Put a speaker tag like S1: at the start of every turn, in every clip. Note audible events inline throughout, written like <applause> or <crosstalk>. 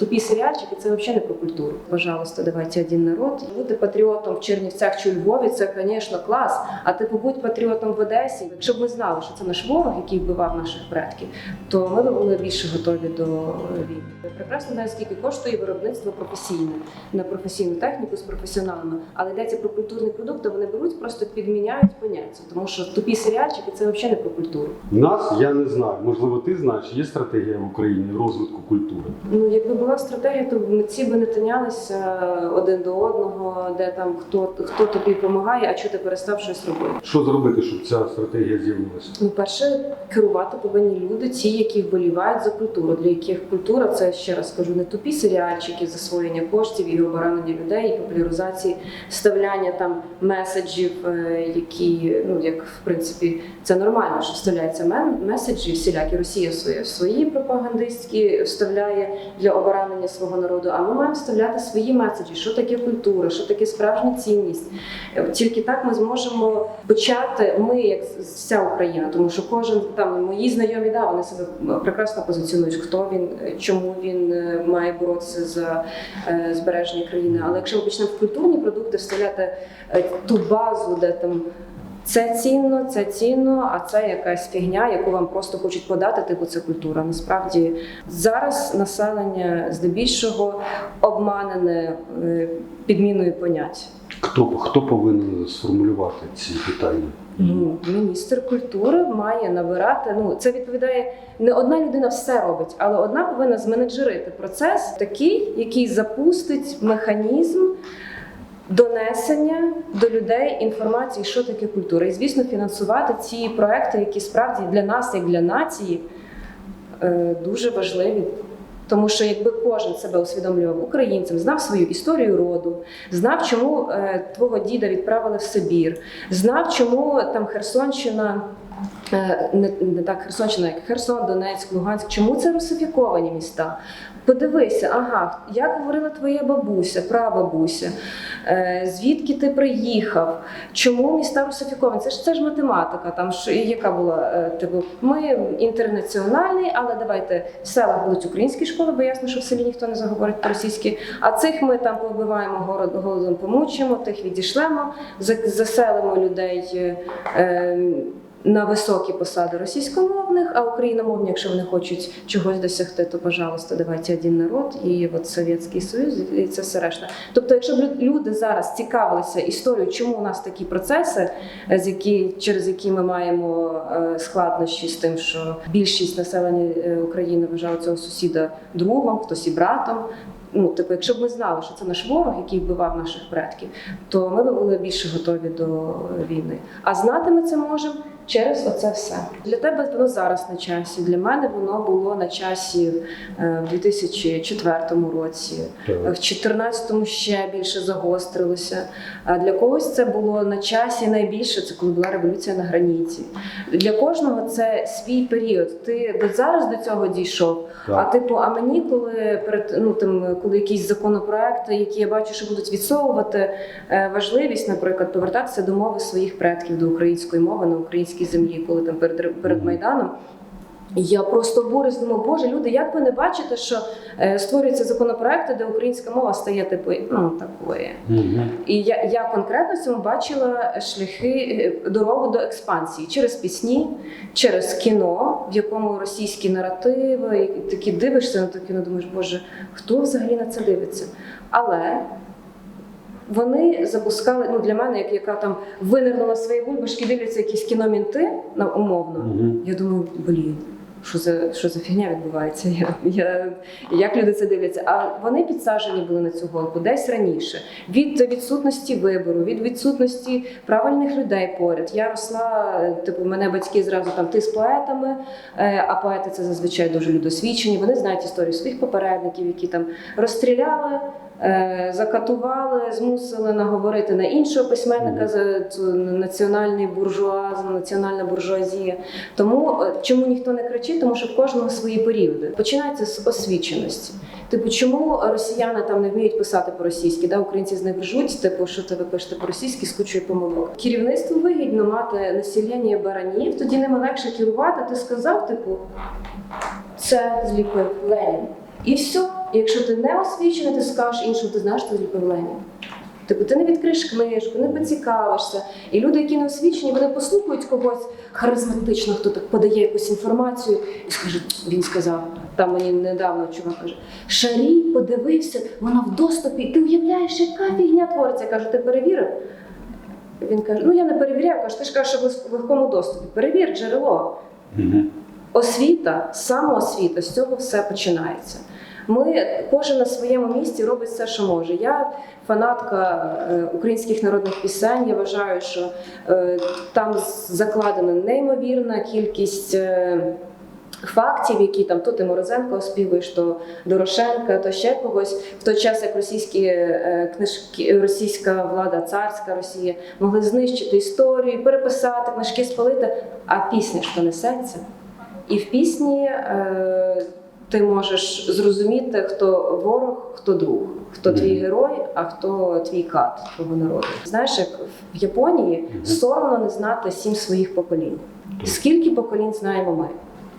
S1: Тупі серіальчики це взагалі не про культуру. Пожалуйста, давайте один народ. Бути патріотом в Чернівцях чи у Львові це, звісно, клас. А ти побудь патріотом в Одесі. Якщо б ми знали, що це наш ворог, який вбивав наших предків, то ми б були більше готові до війни. Я прекрасно знаю, скільки коштує виробництво професійне на професійну техніку з професіоналами, але йдеться про культурний продукт, то вони беруть, просто підміняють поняття, тому що тупі серіальчики це взагалі не про культуру.
S2: У нас я не знаю. Можливо, ти знаєш, є стратегія в Україні розвитку культури.
S1: Ну, якби була стратегія, то митці би не тинялися один до одного, де там хто хто тобі допомагає, а чого ти перестав щось робити.
S2: Що зробити, щоб ця стратегія з'явилася?
S1: Ну, перше, керувати повинні люди, ті, які вболівають за культуру, для яких культура це ще раз кажу, не тупі серіальчики, засвоєння коштів і оборонення людей, і популяризації, вставляння там меседжів, е, які ну як в принципі це нормально, що вставляються меседжі всілякі. Росія свої свої пропагандистські вставляє для оборонення свого народу. А ми маємо вставляти свої меседжі, що таке культура, що таке справжня цінність. Е, Тільки так ми зможемо почати. Ми, як вся Україна, тому що кожен там мої знайомі, да, вони себе прекрасно позиціонують, хто він, е, чому він е, має боротися за е, збереження країни. Але якщо ми почнемо в культурні продукти вставляти е, ту базу, де там. Це цінно, це цінно, а це якась фігня, яку вам просто хочуть подати, типу це культура. Насправді зараз населення здебільшого обманене е, підміною понять.
S2: Хто хто повинен сформулювати ці питання?
S1: Ну, міністр культури має набирати. Ну це відповідає не одна людина все робить, але одна повинна зменеджерити процес такий, який запустить механізм. Донесення до людей інформації, що таке культура, і звісно, фінансувати ці проекти, які справді для нас, як для нації, е, дуже важливі. Тому що якби кожен себе усвідомлював українцем, знав свою історію роду, знав, чому е, твого діда відправили в Сибір, знав, чому там Херсонщина, е, не, не так Херсонщина, як Херсон, Донецьк, Луганськ, чому це русифіковані міста? Подивися, ага, як говорила твоя бабуся, прабабуся, е, звідки ти приїхав, чому міста русифіковані? Це ж це ж математика. Там що яка була е, типу, ми інтернаціональний, але давайте в селах будуть українські школи, бо ясно, що в селі ніхто не заговорить по-російськи. А цих ми там повбиваємо город, голодом, помучимо, тих відійшлемо, заселимо людей. е, на високі посади російськомовних, а україномовні, якщо вони хочуть чогось досягти, то пожалуйста, давайте один народ і от Совєтський Союз, і це все решта. Тобто, якщо б люди зараз цікавилися історією, чому у нас такі процеси, е, з які через які ми маємо е, складнощі з тим, що більшість населення е, України вважає цього сусіда другом, хтось і братом. Ну, типу, якщо б ми знали, що це наш ворог, який вбивав наших предків, то ми б були більше готові до війни. А знати ми це можемо через оце все. Для тебе воно зараз на часі. Для мене воно було на часі е, в 2004 році.
S2: Так.
S1: В 2014-му ще більше загострилося. А для когось це було на часі найбільше, це коли була революція на граніті. Для кожного це свій період. Ти до зараз до цього дійшов.
S2: Так.
S1: А типу, а мені, коли перед ну там, коли якісь законопроекти, які я бачу, що будуть відсовувати е, важливість, наприклад, повертатися до мови своїх предків, до української мови на українській землі, коли там перед перед майданом. Я просто борюсь, думаю, боже, люди, як ви не бачите, що е, створюються законопроекти, де українська мова стає типу, ну такою.
S2: Мгм.
S1: І я, я конкретно в цьому бачила шляхи е, дорогу до експансії через пісні, через кіно, в якому російські наративи, і такі дивишся на те кіно, думаєш, боже, хто взагалі на це дивиться? Але вони запускали, ну для мене, як яка там винирнула з своєї бульбашки, дивляться якісь кіномінти на умовно.
S2: Мгм.
S1: Я думаю, блін. Що за що за фігня відбувається? <laughs> Я, я, як люди це дивляться? А вони підсаджені були на цю голку десь раніше. Від відсутності вибору, від відсутності правильних людей поряд. Я росла, типу, мене батьки зразу там ти з поетами, е, а поети це зазвичай дуже людосвідчені. Вони знають історію своїх попередників, які там розстріляли. Е, Закатували, змусили наговорити на іншого письменника за національний буржуаз, національна буржуазія. Тому е, чому ніхто не кричить? Тому що в кожного свої періоди. Починається з освіченості. Типу, чому росіяни там не вміють писати по-російськи? Да? Українці з них ржуть, типу, що ти пишете по-російськи з кучою помилок. Керівництву вигідно мати населення баранів, тоді ними легше керувати. Ти сказав, типу, це зліпив Ленін. І все. І якщо ти не освічений, ти скажеш іншому, ти знаєш твоє повелення. Типу, ти не відкриєш книжку, не поцікавишся. І люди, які не освічені, вони послухають когось харизматично, хто так подає якусь інформацію, і скажуть, він сказав, там мені недавно чувак каже: Шарій подивився, вона в доступі. Ти уявляєш, яка фігня твориться? Я кажу, ти перевірив? Він каже: Ну я не перевіряю, кажу, ти ж кажеш, що в легкому доступі. Перевір джерело. Освіта, самоосвіта, з цього все починається. Ми кожен на своєму місці робить все, що може. Я фанатка е, українських народних пісень. Я вважаю, що е, там закладена неймовірна кількість. е, Фактів, які там то ти Морозенко оспівуєш, то Дорошенка, то ще когось. В той час, як російські книжки, російська влада, царська Росія могли знищити історію, переписати, книжки спалити, а пісня ж то несеться. І в пісні е, ти можеш зрозуміти, хто ворог, хто друг, хто твій герой, а хто твій кат твого народу. Знаєш, як в Японії соромно не знати сім своїх поколінь. Скільки поколінь знаємо ми?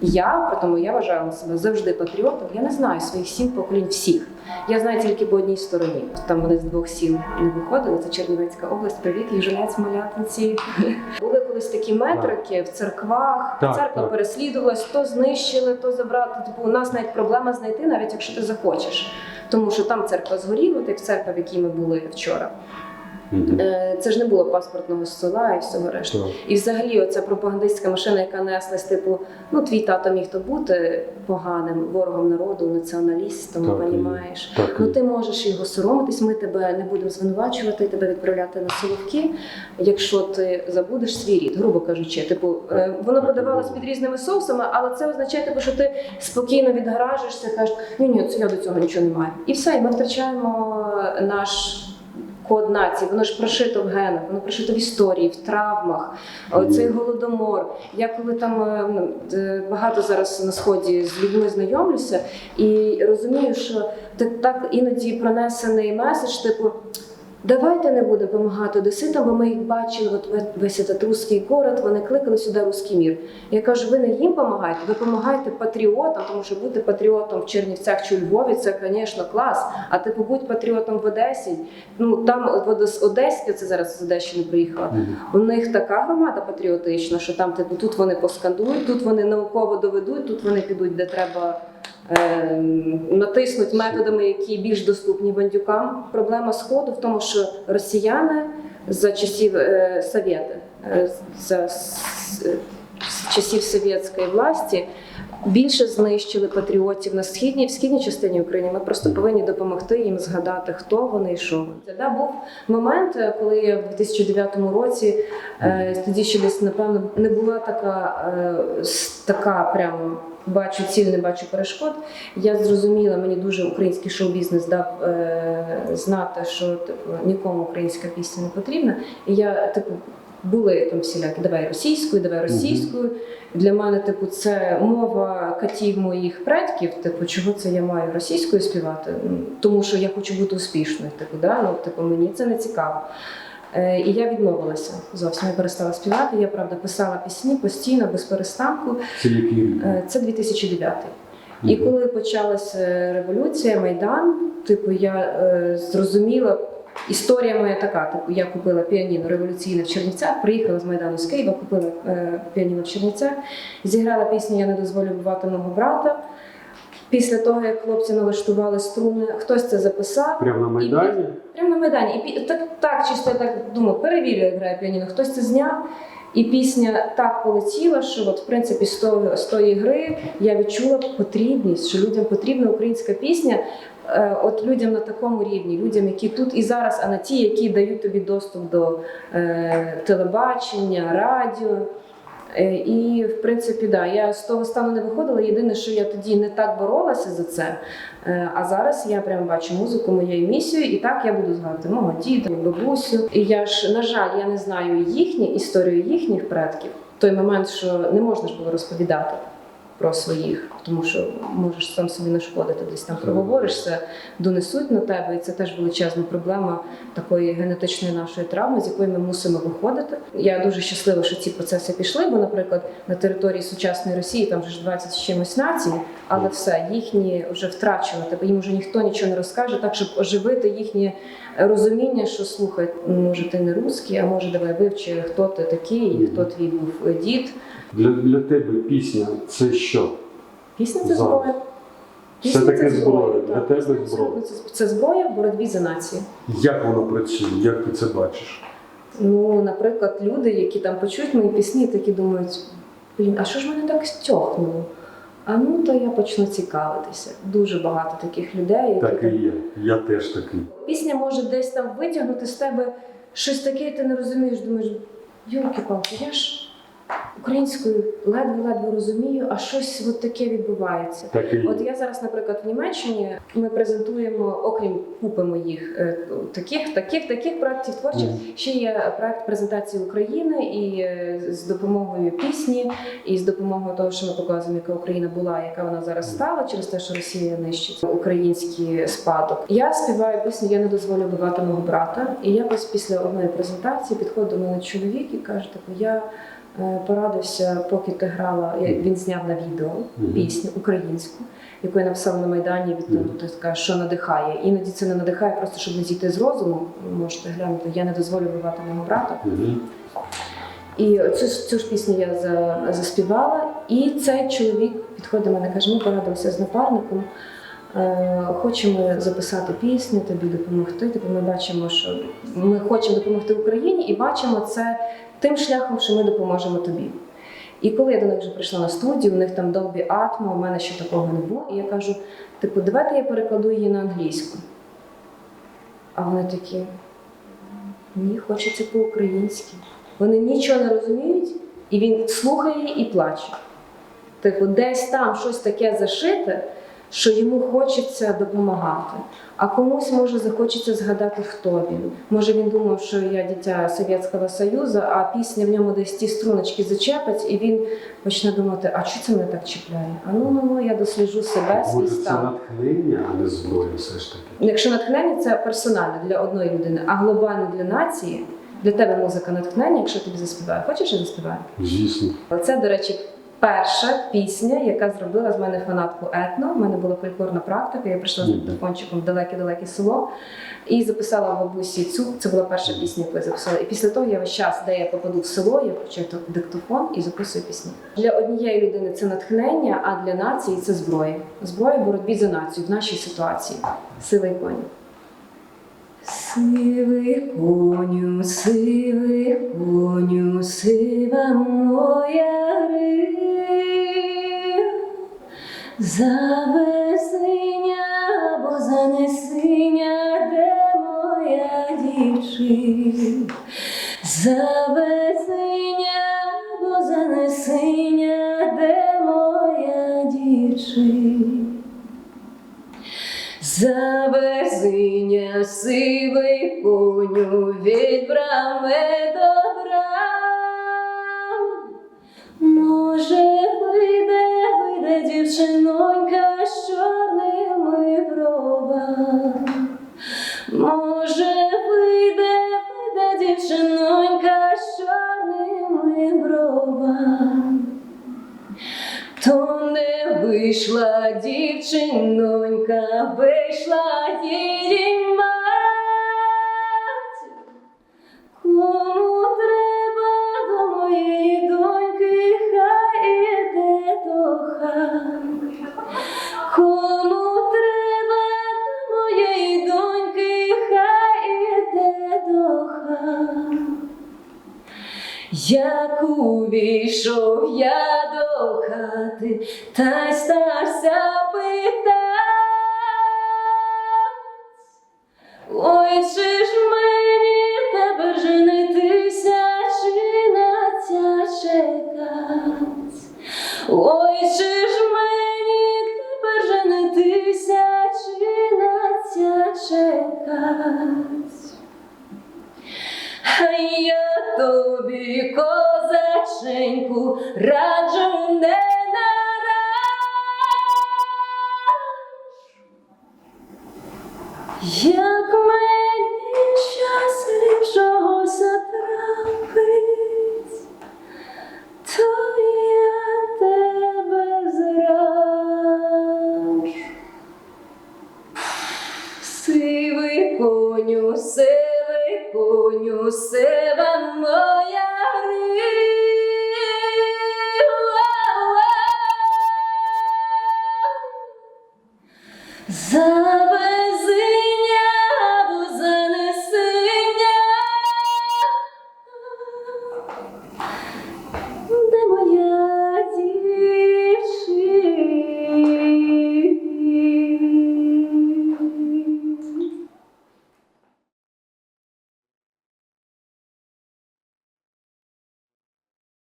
S1: Я, тому я вважала себе завжди патріотом. Я не знаю своїх сім поколінь всіх. Я знаю тільки по одній стороні. Там вони з двох сіл не виходили. Це Чернівецька область. Привіт, Южинець, Малятинці. <laughs> Колись такі метрики в церквах.
S2: Так,
S1: Церква
S2: так.
S1: переслідувалась, то знищили, то забрати. Типу, у нас навіть проблема знайти, навіть якщо ти захочеш. Тому що там церква згоріла, ти в церква, в якій ми були вчора. Е, Це ж не було паспортного села і всього решти. І взагалі оця пропагандистська машина, яка неслась, типу, ну твій тато міг то бути поганим ворогом народу, націоналістом,
S2: Так, і-
S1: понімаєш.
S2: Так,
S1: Ну ти можеш його соромитись, ми тебе не будемо звинувачувати, тебе відправляти на соловки, якщо ти забудеш свій рід, грубо кажучи. Типу, е, воно
S2: Так,
S1: подавалось під різними соусами, але це означає, типу, що ти спокійно відгаражуєшся, кажеш, ні, ні, це я до цього нічого не маю. І все, і ми втрачаємо наш. Код нації, воно ж прошито в генах, воно прошито в історії, в травмах. Цей голодомор. Я коли там е, ну, е, багато зараз на сході з людьми знайомлюся і розумію, що так іноді пронесений меседж, типу. Давайте не будемо допомагати одеситам, бо ми їх бачили, от весь этот русський город, вони кликали сюди русський мір. Я кажу, ви не їм допомагаєте, ви допомагаєте патріотам, тому що бути патріотом в Чернівцях чи у Львові це, звісно, клас. А ти побудь патріотом в Одесі. Ну там в Одес- це зараз з Одещини приїхала. У них така громада патріотична, що там типу тут вони поскандують, тут вони науково доведуть, тут вони підуть, де треба натиснуть методами, які більш доступні бандюкам. Проблема сходу в тому, що росіяни за часів е, совєти, е, за часів совєтської власті. Більше знищили патріотів на східній в східній частині України. Ми просто повинні допомогти їм згадати, хто вони і що вони. Да, був момент, е, коли я в 2009 році е, тоді ще десь напевно не була така, е, така прямо бачу ціль, не бачу перешкод. Я зрозуміла, мені дуже український шоу-бізнес дав е, знати, що типу нікому українська пісня не потрібна. І я типу. Були там всілякі, давай російською, давай російською. Для мене, типу, це мова катів моїх предків. Типу, чого це я маю російською співати? Ну, Тому що я хочу бути успішною. Типу, да? ну, типу, мені це не цікаво. Е, і я відмовилася зовсім. Я перестала співати. Я правда писала пісні постійно, без перестанку.
S2: Це який?
S1: Е, Це 2009. І коли почалася революція, майдан, типу, я е, зрозуміла. Історія моя така: типу, я купила піаніно революційне в Чернівцях, приїхала з Майдану з Києва, купила е, піаніно в Чернівцях, зіграла пісню Я не дозволю бувати мого брата. Після того, як хлопці налаштували струни, хтось це записав.
S2: Прямо на Майдані?
S1: Прямо на Майдані. І так, так чисто я так думаю, перевірю, як грає піаніно. Хтось це зняв. І пісня так полетіла, що от, в принципі з тої, з тої гри я відчула потрібність, що людям потрібна українська пісня. Е, От людям на такому рівні, людям, які тут і зараз, а не ті, які дають тобі доступ до е, телебачення, радіо. Е, І в принципі, да, я з того стану не виходила. Єдине, що я тоді не так боролася за це. А зараз я прямо бачу музику моєю місією, і так я буду згадувати мого діда, бабусю. І я ж, на жаль, я не знаю їхню історію їхніх предків. Той момент, що не можна ж було розповідати. Про своїх, тому що можеш сам собі нашкодити, десь там проговоришся, донесуть на тебе, і це теж величезна проблема такої генетичної нашої травми, з якої ми мусимо виходити. Я дуже щаслива, що ці процеси пішли, бо, наприклад, на території сучасної Росії там вже ж 20 з чимось націй, але все їхні вже втрачено тебе. Їм вже ніхто нічого не розкаже, так щоб оживити їхнє розуміння, що слухай, може ти не русський, а може давай вивчи, хто ти такий, хто твій був дід.
S2: Для, для тебе пісня це що?
S1: Пісня це зброя.
S2: Все таки зброя.
S1: так.
S2: Для тебе
S1: Пісня
S2: зброя.
S1: Це, це зброя в боротьбі за націю.
S2: Як воно працює? Як ти це бачиш?
S1: Ну, наприклад, люди, які там почують мої пісні, такі думають: блін, а що ж мене так стьохнуло? А ну то я почну цікавитися. Дуже багато таких людей, які
S2: Так і є. Я теж такий.
S1: пісня може десь там витягнути з тебе щось таке, і ти не розумієш. Думаєш, юлки палки я ж українською ледве-ледве розумію, а щось от таке відбувається.
S2: Так і.
S1: От я зараз, наприклад, в Німеччині ми презентуємо, окрім купи моїх е, таких, таких, таких проєктів творчих,
S2: Мгм.
S1: ще є проект презентації України і е, з допомогою пісні, і з допомогою того, що ми показуємо, яка Україна була, яка вона зараз стала через те, що Росія нищить український спадок. Я співаю пісню Я не дозволю вбивати мого брата. І якось після одної презентації підходить до мене чоловік і каже: типу, я порадився, поки ти грала. Він зняв на відео пісню українську, яку я написала на майдані. Від
S2: Мгм.
S1: ну, така, що надихає. Іноді це не надихає, просто щоб не зійти з розуму. Можете глянути. Я не дозволю вбивати мого брата. І цю, цю ж пісню я за, заспівала, і цей чоловік підходить до мене, каже: ми порадилися з напарником. Е, хочемо записати пісню, тобі допомогти. Тобто ми бачимо, що ми хочемо допомогти Україні і бачимо це тим шляхом, що ми допоможемо тобі. І коли я до них вже прийшла на студію, у них там Dolby Atmo, у мене ще такого не було. І я кажу: типу, давайте я перекладу її на англійську. А вони такі: ні, хочеться по-українськи. Вони нічого не розуміють, і він слухає і плаче. Типу, десь там щось таке зашите, що йому хочеться допомагати. А комусь може захочеться згадати, хто він. Може він думав, що я дитя Совєтського Союзу, а пісня в ньому десь ті струночки зачепить, і він почне думати, а що це мене так чіпляє? А ну ну ну я досліджу себе, свій
S2: Може, це натхнення, а не зброя все ж таки.
S1: Якщо натхнення це персонально для одної людини, а глобально для нації, для тебе музика натхнення, якщо тобі заспіває. Хочеш я заспіваю?
S2: Звісно.
S1: Це, до речі, перша пісня, яка зробила з мене фанатку етно. У мене була фольклорна практика. Я прийшла з диктофончиком в далеке-далеке село і записала бабусі цю. Це була перша пісня, яку я записала. І після того я весь час, де я попаду в село, я включаю диктофон і записую пісні. Для однієї людини це натхнення, а для нації це зброя. Зброя в боротьбі за націю в нашій ситуації. Сила і коні. Сивий коню, сивий коню, сива моя грива, завезиня або занесиня, де моя дівчина, завезиня або занесиня, де моя дівчина. Завезиня сивий коню від брами до брам. Може, вийде, вийде дівчинонька з чорними бровами. Вийшла дівчинонька, вийшла її мать. Кому треба до моєї доньки, хай іде до хати. Кому треба до моєї доньки, хай іде до хати. Як увійшов я до хати, та й стався питать. Ой, чи ж мені тебе женитися, чи на ця чекать? Ой, чи ж мені тебе женитися, чи на ця чекать? А я тобі, козаченьку, раджу грива. За